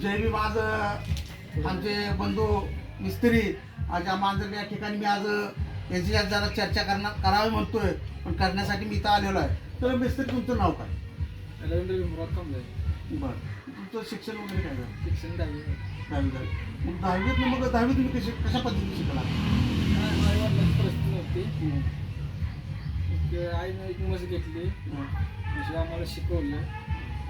जयभीम आज आमचे बंधू मिस्त्री आज मांजर या ठिकाणी मी आज यांची आज जरा चर्चा करणार करावी म्हणतोय. पण करण्यासाठी मी इथं आलेलो आहे. तर मिस्त्री तुमचं नाव काय? रवींद्र भीमराव कांबळे. बरं. तुमचं शिक्षण वगैरे काय झालं? शिक्षण दहावी दहावी झालं. मग दहावीत मग दहावी तुम्ही कशी कशा पद्धतीने शिकला? परिस्थिती नव्हती. हं. मग आईनं एक मस घेतली. म्हणजे आम्हाला शिकवलं.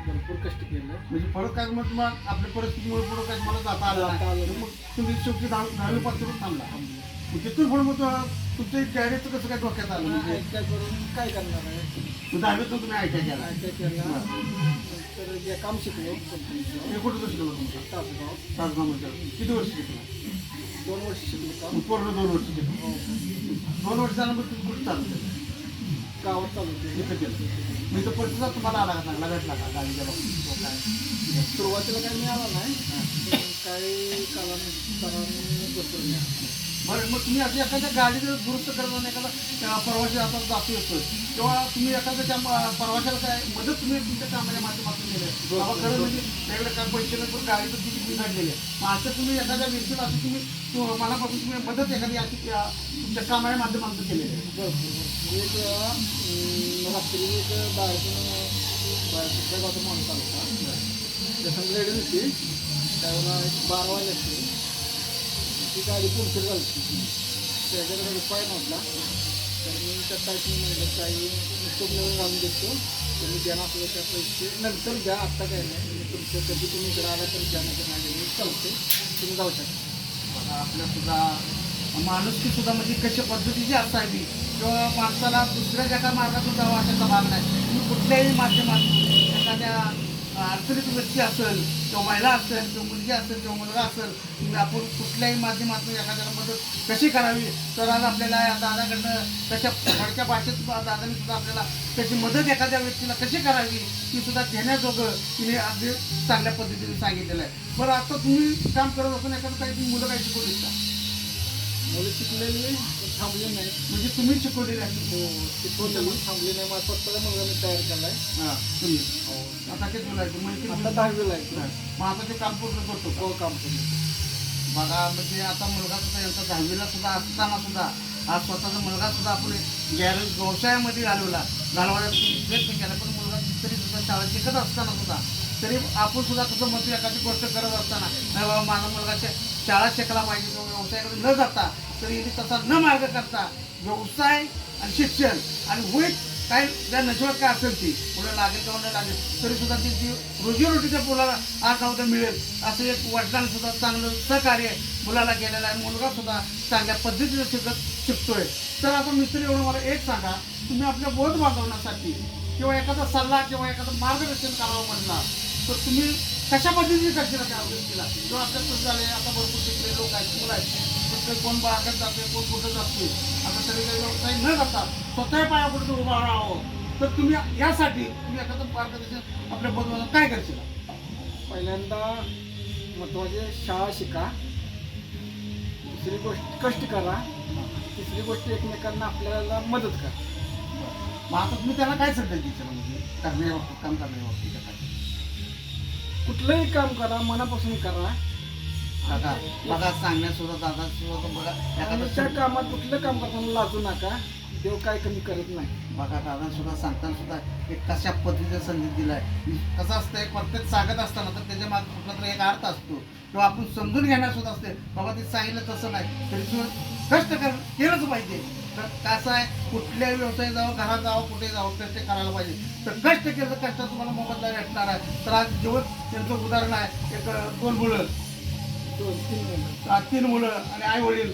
भरपूर कष्ट केलं. म्हणजे परत काय मग तुम्हाला आपल्या परिस्थितीमुळे पुढं काय मला जाता आलं जाता नाही. आलं मग तुम्ही शेवटी दहावी दहावी पासून थांबला. मग तिथून पुढे मग तुमच्या कॅरियरचं कसं काय डोक्यात आलं? म्हणजे आयट्या करून काय करणार आहे? मग दहावीतून तुम्ही आय टी आय केला. आयट्या केला नंतर जे काम शिकलो कंपनीचं. हे कुठं शिकलो तुमचा तासगाव. तासगावमध्ये. किती वर्ष शिकला? दोन वर्ष शिकलो काम पूर्ण दोन वर्ष शिकला. हो. दोन वर्ष झाल्यानंतर तुम्ही कुठं चालू केलं गावात चालू केलं इथं केलं मी तर प्रतिसाद तुम्हाला आला का चांगला भेटला का? गाडीच्या बाबतीत किंवा काय? सुरुवातीला काही मिळाला नाही. काही कालांतराने बसून मिळाला बरं मग तुम्ही असं एखाद्या गाडीचं दुरुस्त करताना एखादा प्रवासी आता जातो येतो. तेव्हा तुम्ही एखाद्या त्या प्रवाशाला काय मदत तुम्ही तुमच्या कामाच्या माध्यमातून आहे. बाबा खरं म्हणजे वेगळं काय पैसे पण गाडीचं तुम्ही बिघडलेली आहे. मग असं तुम्ही एखाद्या व्यक्तीला असं तुम्ही मनापासून तुम्ही मदत एखादी अशी तुमच्या कामाच्या माध्यमातून केलेली आहे. बरोबर एक अं, रात्री एक बाहेरतून बाहेरच्या गावाचा माणूस आला होता होती. त्यावेळेला एक बारा वाजले असते ती गाडी पुढची झाली त्याच्याकडे नव्हता तर मी त्या म्हणलं काही घालून देतो. तुम्ही द्या ना आपल्याला त्या पैसे. नंतर द्या आत्ता काय नाही. मी तुमचं कधी तुम्ही इकडे आला तर द्या नाही चालते तुम्ही जाऊ शकता. आपल्या सुद्धा माणुसकी सुद्धा म्हणजे कशा पद्धतीची असावी किंवा माणसाला दुसऱ्या जगा मार्गातून जावं अशाचा भाग नाही. तुम्ही कुठल्याही माध्यमातून एखाद्या अडचणीत व्यक्ती असेल किंवा महिला असेल किंवा मुलगी असेल किंवा मुलगा असेल आपण कुठल्याही माध्यमातून एखाद्याला मदत कशी करावी? तर आज आपल्याला या दादाकडनं कशा फडक्या भाषेत दादाने सुद्धा आपल्याला त्याची मदत एखाद्या व्यक्तीला कशी करावी ती सुद्धा घेण्याजोगं तिने अगदी चांगल्या पद्धतीने सांगितलेलं आहे. बरं आता तुम्ही काम करत असून एखादं काही तुम्ही मुलं काही शिकू शकता. मुलं शिकलेली थांबली नाही. म्हणजे तुम्ही शिकवलेली आहे हो शिकवलं थांबली नाही. माझा स्वतःचा मुलगा मी तयार केलाय. हां तुम्ही. आता किती मुलं आहेत म्हणजे आता दहावीला आहे. मग आता ते काम पूर्ण करतो का? हो काम केलं बघा म्हणजे आता मुलगा सुद्धा यांचा दहावीला सुद्धा असताना सुद्धा आज स्वतःचा मुलगा सुद्धा आपण गॅरेज व्यवसायामध्ये घालवला. घालवायला प्रयत्न केला पण मुलगा तरी सुद्धा शाळा शिकत असताना सुद्धा तरी आपण सुद्धा तसं म्हणतो एखादी गोष्ट करत असताना नाही बाबा माझा मुलगा शाळा शिकला पाहिजे किंवा व्यवसायाकडे न जाता तरी तसा न मार्ग करता व्यवसाय आणि शिक्षण आणि होईल काय त्या नशिबात काय असेल ती पुढे लागेल किंवा नाही लागेल तरी सुद्धा ती ती रोजीरोटीच्या मुलाला आठ नव्हतं मिळेल असं एक वडिलांनी सुद्धा चांगलं सहकार्य मुलाला केलेलं आहे मुलगा सुद्धा चांगल्या पद्धतीनं शिकत शिकतोय. तर आता मिस्त्री एवढं मला एक सांगा तुम्ही आपल्या बोध वागवण्यासाठी किंवा एखादा सल्ला किंवा एखादं मार्गदर्शन करावं म्हणला तर तुम्ही कशा पद्धतीने करशील? त्या व्यक्तीला किंवा आपल्या झाले आता भरपूर शिकले लोक आहेत मुलं आहेत. पण ते कोण बागेत जाते कोण कुठं जाते आता तरी काही न करता स्वतः पायापुढे उभा राहावं. तर तुम्ही यासाठी तुम्ही एखादं मार्गदर्शन आपल्या बोधवाला काय करशील? पहिल्यांदा महत्त्वाचे शाळा शिका. दुसरी गोष्ट कष्ट करा. तिसरी गोष्ट एकमेकांना आपल्याला मदत करा. मग आता तुम्ही त्याला काय संदेश देशाल म्हणजे? करण्या बाबतीत काम करण्या बाबतीत काय कुठलंही काम करा मनापासून करा. बघा बघा सांगण्यात सुद्धा दादा सुद्धा बघा आणि एखादं त्या कामात कुठलं काम करताना लाजू नका. देव काय कमी करत नाही. बघा दादा सुद्धा सांगताना सुद्धा एक कशा पद्धतीचा संदेश दिलाय. कसं असतंय प्रत्येक सांगत असताना तर त्याच्यामागे कुठला तरी एक अर्थ असतो. किंवा आपण समजून घेण्यास सुद्धा असते बाबा ते सांगितलं तसं नाही. तरी सुद्धा कष्ट कर केलंच पाहिजे. तर कसं आहे कुठल्याही व्यवसाय जावं घरात जावं कुठे जावं कष्ट करायला पाहिजे. तर कष्ट केलं तर कष्ट तुम्हाला मोबदला भेटणार आहे. तर आज जेव्हा त्यांचं उदाहरण आहे. एक दोन मुलं दोन तीन मुलं आणि आई वडील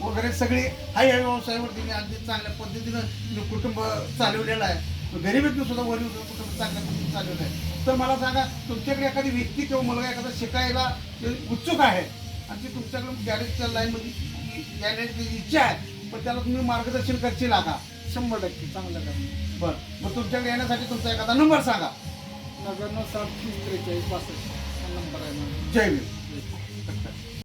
वगैरे सगळे हा या व्यवसायावरती मी अगदी चांगल्या पद्धतीनं मी कुटुंब चालवलेलं आहे. गरिबीतून सुद्धा वरील कुटुंब चांगल्या पद्धतीने चालवलं आहे. तर मला सांगा तुमच्याकडे एखादी व्यक्ती किंवा मुलगा एखादा शिकायला उत्सुक आहे आणि ती तुमच्याकडे गॅरेजच्या लाईनमध्ये येण्याची इच्छा आहे पण त्याला तुम्ही मार्गदर्शन करशील का? शंभर टक्के चांगलं काम बरं. मग तुमच्याकडे येण्यासाठी तुमचा एखादा नंबर सांगा. नव्याण्णव सात तीस त्रेचाळीस बासष्ट हा नंबर आहे जय भीम. Thank you.